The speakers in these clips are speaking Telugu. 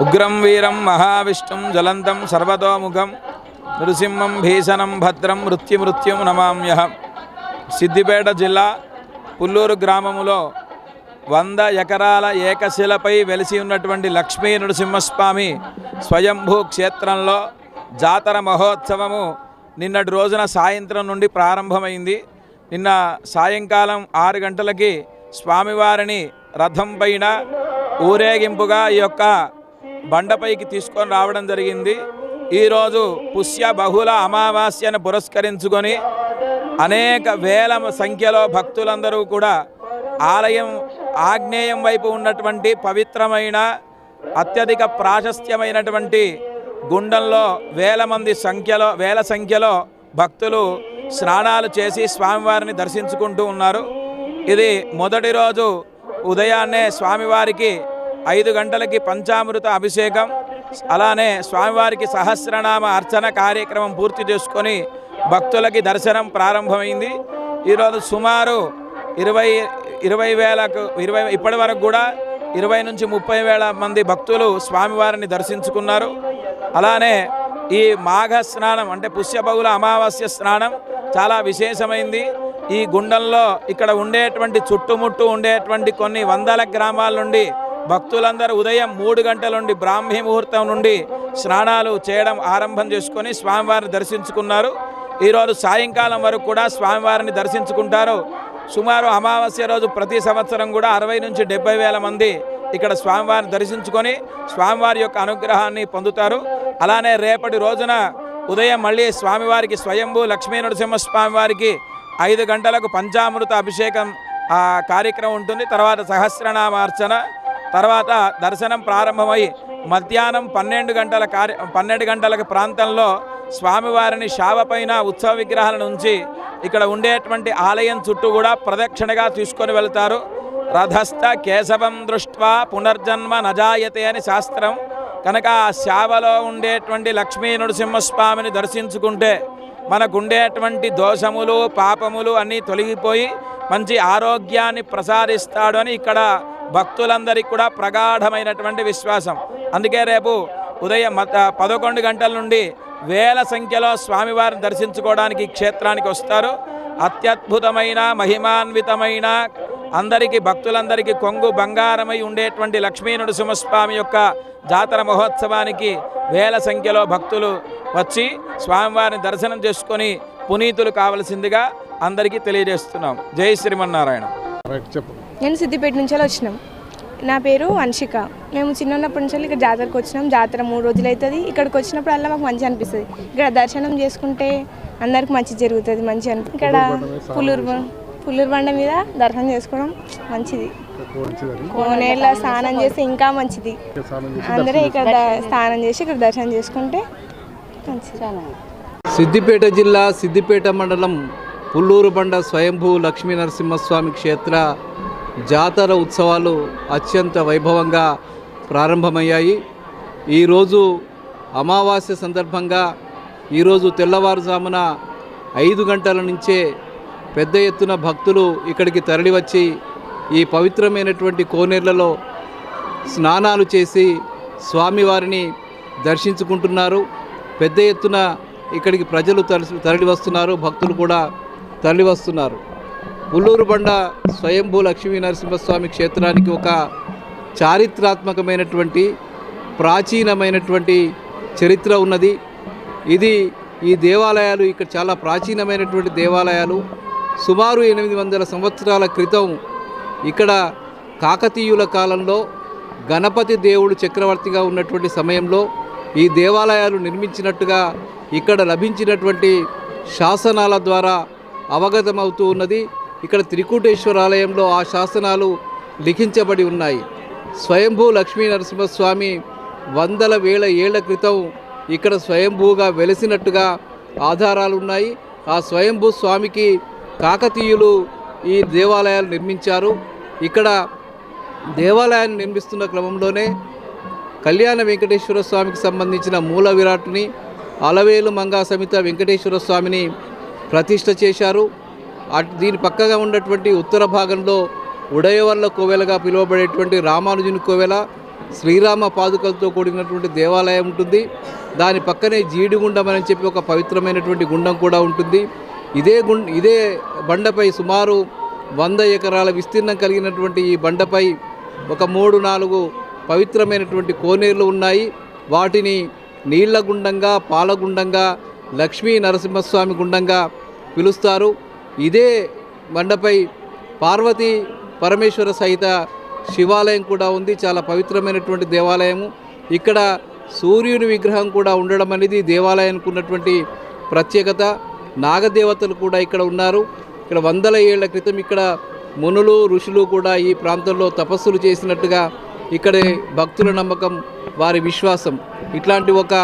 ఉగ్రం వీరం మహావిష్ణుం జలంతం సర్వతోముఖం నృసింహం భీషణం భద్రం మృత్యుమృత్యుం నమామ్యహం. సిద్దిపేట జిల్లా పుల్లూరు గ్రామములో వంద ఎకరాల ఏకశిలపై వెలిసి ఉన్నటువంటి లక్ష్మీ నృసింహస్వామి స్వయంభూ క్షేత్రంలో జాతర మహోత్సవము నిన్నటి రోజున సాయంత్రం నుండి ప్రారంభమైంది. నిన్న సాయంకాలం ఆరు గంటలకి స్వామివారిని రథం పైన ఊరేగింపుగా ఈ యొక్క బండపైకి తీసుకొని రావడం జరిగింది. ఈరోజు పుష్య బహుళ అమావాస్యను పురస్కరించుకొని అనేక వేల సంఖ్యలో భక్తులందరూ కూడా ఆలయం ఆగ్నేయం వైపు ఉన్నటువంటి పవిత్రమైన అత్యధిక ప్రాశస్త్యమైనటువంటి గుండంలో వేల మంది సంఖ్యలో వేల సంఖ్యలో భక్తులు స్నానాలు చేసి స్వామివారిని దర్శించుకుంటూ ఉన్నారు. ఇది మొదటి రోజు ఉదయాన్నే స్వామివారికి ఐదు గంటలకి పంచామృత అభిషేకం అలానే స్వామివారికి సహస్రనామ అర్చన కార్యక్రమం పూర్తి చేసుకొని భక్తులకి దర్శనం ప్రారంభమైంది. ఈరోజు సుమారు ఇరవై ఇరవై వేలకు ఇరవై ఇప్పటి వరకు కూడా ఇరవై నుంచి ముప్పై వేల మంది భక్తులు స్వామివారిని దర్శించుకున్నారు. అలానే ఈ మాఘ స్నానం అంటే పుష్యబహుల అమావాస్య స్నానం చాలా విశేషమైంది. ఈ గుండంలో ఇక్కడ ఉండేటువంటి చుట్టుముట్టు ఉండేటువంటి కొన్ని వందల గ్రామాల నుండి భక్తులందరూ ఉదయం మూడు గంటల నుండి బ్రాహ్మీ ముహూర్తం నుండి స్నానాలు చేయడం ఆరంభం చేసుకొని స్వామివారిని దర్శించుకున్నారు. ఈరోజు సాయంకాలం వరకు కూడా స్వామివారిని దర్శించుకుంటారు. సుమారు అమావాస్య రోజు ప్రతి సంవత్సరం కూడా అరవై నుంచి డెబ్బై వేల మంది ఇక్కడ స్వామివారిని దర్శించుకొని స్వామివారి యొక్క అనుగ్రహాన్ని పొందుతారు. అలానే రేపటి రోజున ఉదయం మళ్ళీ స్వామివారికి స్వయంభూ లక్ష్మీ నరసింహ స్వామివారికి ఐదు గంటలకు పంచామృత అభిషేకం కార్యక్రమం ఉంటుంది. తర్వాత సహస్రనామార్చన తర్వాత దర్శనం ప్రారంభమై మధ్యాహ్నం పన్నెండు గంటల కార్య పన్నెండు గంటల ప్రాంతంలో స్వామివారిని శావపైన ఉత్సవ విగ్రహాలను ఉంచి ఇక్కడ ఉండేటువంటి ఆలయం చుట్టూ కూడా ప్రదక్షిణగా తీసుకొని వెళ్తారు. రథస్థ కేశవం దృష్ట్వా పునర్జన్మ నజాయతే అని శాస్త్రం. కనుక ఆ శావలో ఉండేటువంటి లక్ష్మీ నృసింహస్వామిని దర్శించుకుంటే మనకుండేటువంటి దోషములు పాపములు అన్నీ తొలగిపోయి మంచి ఆరోగ్యాన్ని ప్రసాదిస్తాడు అని ఇక్కడ భక్తులందరికీ కూడా ప్రగాఢమైనటువంటి విశ్వాసం. అందుకే రేపు ఉదయం మత- పదకొండు గంటల నుండి వేల సంఖ్యలో స్వామివారిని దర్శించుకోవడానికి క్షేత్రానికి వస్తారు. అత్యద్భుతమైన మహిమాన్వితమైన అందరికీ భక్తులందరికీ కొంగు బంగారమై ఉండేటువంటి లక్ష్మీ నరసింహస్వామి యొక్క జాతర మహోత్సవానికి వేల సంఖ్యలో భక్తులు వచ్చి స్వామివారిని దర్శనం చేసుకొని పునీతులు కావలసిందిగా అందరికీ తెలియజేస్తున్నాం. జై శ్రీమన్నారాయణ. చెప్పు. నేను సిద్దిపేట నుంచి వచ్చినాం. నా పేరు అన్షిక. మేము చిన్నప్పటి నుంచి ఇక్కడ జాతరకు వచ్చినాం. జాతర మూడు రోజులు అవుతుంది. ఇక్కడికి వచ్చినప్పుడు అలా మాకు మంచి అనిపిస్తుంది. ఇక్కడ దర్శనం చేసుకుంటే అందరికి మంచి జరుగుతుంది మంచి అని ఇక్కడ పుల్లూరు బ- పుల్లూరు బండ మీద దర్శనం చేసుకోవడం మంచిది. కోనేళ్ళ స్నానం చేస్తే ఇంకా మంచిది. అందరూ ఇక్కడ స్నానం చేసి ఇక్కడ దర్శనం చేసుకుంటే మంచిది. సిద్దిపేట జిల్లా సిద్దిపేట మండలం పుల్లూరు బండ స్వయంభూ లక్ష్మీ నరసింహస్వామి క్షేత్ర జాతర ఉత్సవాలు అత్యంత వైభవంగా ప్రారంభమయ్యాయి. ఈరోజు అమావాస్య సందర్భంగా ఈరోజు తెల్లవారుజామున ఐదు గంటల నుంచే పెద్ద ఎత్తున భక్తులు ఇక్కడికి తరలివచ్చి ఈ పవిత్రమైనటువంటి కోనేర్లలో స్నానాలు చేసి స్వామివారిని దర్శించుకుంటున్నారు. పెద్ద ఎత్తున ఇక్కడికి ప్రజలు తరలి తరలి వస్తున్నారు భక్తులు కూడా తరలి వస్తున్నారు ఉల్లూరు బండ స్వయంభూ లక్ష్మీ నరసింహస్వామి క్షేత్రానికి ఒక చారిత్రాత్మకమైనటువంటి ప్రాచీనమైనటువంటి చరిత్ర ఉన్నది. ఇది ఈ దేవాలయాలు ఇక్కడ చాలా ప్రాచీనమైనటువంటి దేవాలయాలు. సుమారు ఎనిమిది వందల సంవత్సరాల క్రితం ఇక్కడ కాకతీయుల కాలంలో గణపతి దేవుడు చక్రవర్తిగా ఉన్నటువంటి సమయంలో ఈ దేవాలయాలు నిర్మించినట్టుగా ఇక్కడ లభించినటువంటి శాసనాల ద్వారా అవగతమవుతూ ఉన్నది. ఇక్కడ త్రికూటేశ్వర ఆలయంలో ఆ శాసనాలు లిఖించబడి ఉన్నాయి. స్వయంభూ లక్ష్మీ నరసింహస్వామి వందల వేల ఏళ్ళ క్రితం ఇక్కడ స్వయంభూగా వెలిసినట్టుగా ఆధారాలు ఉన్నాయి. ఆ స్వయంభూ స్వామికి కాకతీయులు ఈ దేవాలయాలు నిర్మించారు. ఇక్కడ దేవాలయాన్ని నిర్మిస్తున్న క్రమంలోనే కళ్యాణ వెంకటేశ్వర స్వామికి సంబంధించిన మూల విరాట్ని అలవేలు మంగా సమిత వెంకటేశ్వర స్వామిని ప్రతిష్ట చేశారు. దీని పక్కగా ఉన్నటువంటి ఉత్తర భాగంలో ఉడయవర్ల కోవెలగా పిలువబడేటువంటి రామానుజుని కోవెల శ్రీరామ పాదుకలతో కూడినటువంటి దేవాలయం ఉంటుంది. దాని పక్కనే జీడిగుండం అని చెప్పి ఒక పవిత్రమైనటువంటి గుండం కూడా ఉంటుంది. ఇదే గుం ఇదే బండపై సుమారు వంద ఎకరాల విస్తీర్ణం కలిగినటువంటి ఈ బండపై ఒక మూడు నాలుగు పవిత్రమైనటువంటి కోనేరులు ఉన్నాయి. వాటిని నీళ్ళ గుండంగా పాలగుండంగా లక్ష్మీ నరసింహస్వామి గుండంగా పిలుస్తారు. ఇదే బండపై పార్వతి పరమేశ్వర సహిత శివాలయం కూడా ఉంది. చాలా పవిత్రమైనటువంటి దేవాలయము. ఇక్కడ సూర్యుని విగ్రహం కూడా ఉండడం అనేది దేవాలయానికి ఉన్నటువంటి ప్రత్యేకత. నాగదేవతలు కూడా ఇక్కడ ఉన్నారు. ఇక్కడ వందల ఏళ్ళ క్రితం ఇక్కడ మునులు ఋషులు కూడా ఈ ప్రాంతంలో తపస్సులు చేసినట్టుగా ఇక్కడే భక్తుల నమ్మకం వారి విశ్వాసం. ఇట్లాంటి ఒక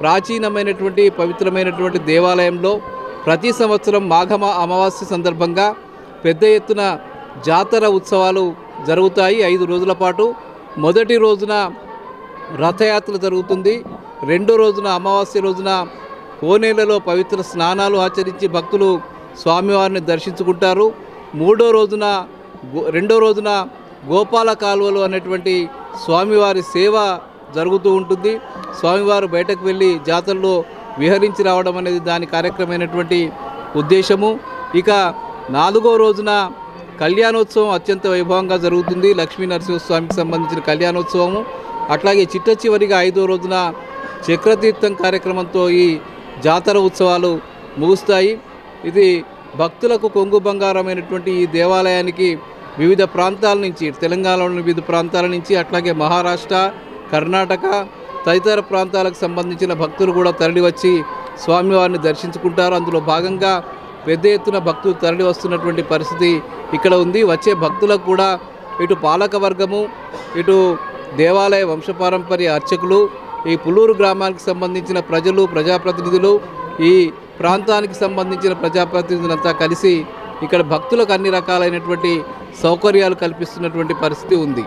ప్రాచీనమైనటువంటి పవిత్రమైనటువంటి దేవాలయంలో ప్రతి సంవత్సరం మాఘమ అమావాస్య సందర్భంగా పెద్ద ఎత్తున జాతర ఉత్సవాలు జరుగుతాయి. ఐదు రోజుల పాటు మొదటి రోజున రథయాత్ర జరుగుతుంది. రెండో రోజున అమావాస్య రోజున కోనేలలో పవిత్ర స్నానాలు ఆచరించి భక్తులు స్వామివారిని దర్శించుకుంటారు. మూడో రోజున గో- రెండో రోజున గోపాల కాలువలు అనేటువంటి స్వామివారి సేవ జరుగుతూ ఉంటుంది. స్వామివారు బయటకు వెళ్ళి జాతరలో విహరించి రావడం అనేది దాని కార్యక్రమైనటువంటి ఉద్దేశము. ఇక నాలుగో రోజున కళ్యాణోత్సవం అత్యంత వైభవంగా జరుగుతుంది. లక్ష్మీ నరసింహస్వామికి సంబంధించిన కళ్యాణోత్సవము. అట్లాగే చిట్ట చివరిగా ఐదో రోజున చక్రతీర్థం కార్యక్రమంతో ఈ జాతర ఉత్సవాలు ముగుస్తాయి. ఇది భక్తులకు కొంగు బంగారమైనటువంటి ఈ దేవాలయానికి వివిధ ప్రాంతాల నుంచి తెలంగాణలోని వివిధ ప్రాంతాల నుంచి అట్లాగే మహారాష్ట్ర కర్ణాటక తదితర ప్రాంతాలకు సంబంధించిన భక్తులు కూడా తరలివచ్చి స్వామివారిని దర్శించుకుంటారు. అందులో భాగంగా పెద్ద ఎత్తున భక్తులు తరలి వస్తున్నటువంటి పరిస్థితి ఇక్కడ ఉంది. వచ్చే భక్తులకు కూడా ఇటు పాలక వర్గము ఇటు దేవాలయ వంశపారంపర్య అర్చకులు ఈ పుల్లూరు గ్రామానికి సంబంధించిన ప్రజలు ప్రజాప్రతినిధులు ఈ ప్రాంతానికి సంబంధించిన ప్రజాప్రతినిధులంతా కలిసి ఇక్కడ భక్తులకు అన్ని రకాలైనటువంటి సౌకర్యాలు కల్పిస్తున్నటువంటి పరిస్థితి ఉంది.